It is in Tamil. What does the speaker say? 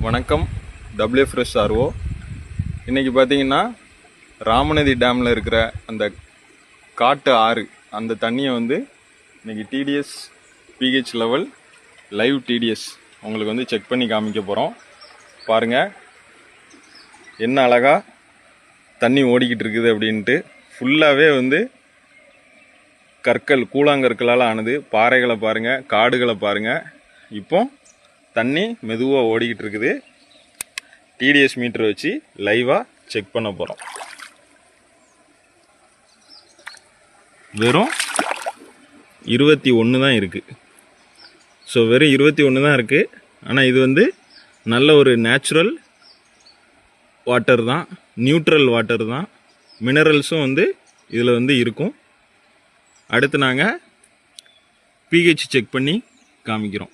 வணக்கம் டபிள்யூ ஃப்ரெஷ் ஆர்ஓ இன்றைக்கி பார்த்தீங்கன்னா ராமநதி டேமில் இருக்கிற அந்த காட்டு ஆறு அந்த தண்ணியை வந்து இன்றைக்கி TDS pH level live TDS உங்களுக்கு வந்து செக் பண்ணி காமிக்க போகிறோம் பாருங்கள் என்ன அழகா தண்ணி ஓடிக்கிட்டு இருக்குது அப்படின்ட்டு. ஃபுல்லாகவே வந்து கற்கள் கூழாங்கற்களால் ஆனது. பாறைகளை பாருங்கள் காடுகளை பாருங்கள் இப்போ தண்ணி மெதுவாக ஓடிக்கிட்டு இருக்குது. டிடிஎஸ் மீட்டர் வச்சு லைவாக செக் பண்ண போகிறோம் வெறும் இருபத்தி ஒன்று தான் இருக்குது ஸோ வெறும் இருபத்தி ஒன்று தான் இருக்குது ஆனால் இது வந்து நல்ல ஒரு நேச்சுரல் வாட்டர் தான். நியூட்ரல் வாட்டர் தான். மினரல்ஸும் வந்து இதில் வந்து இருக்கும். அடுத்து நாங்கள் பிஹெச் செக் பண்ணி காமிக்கிறோம்.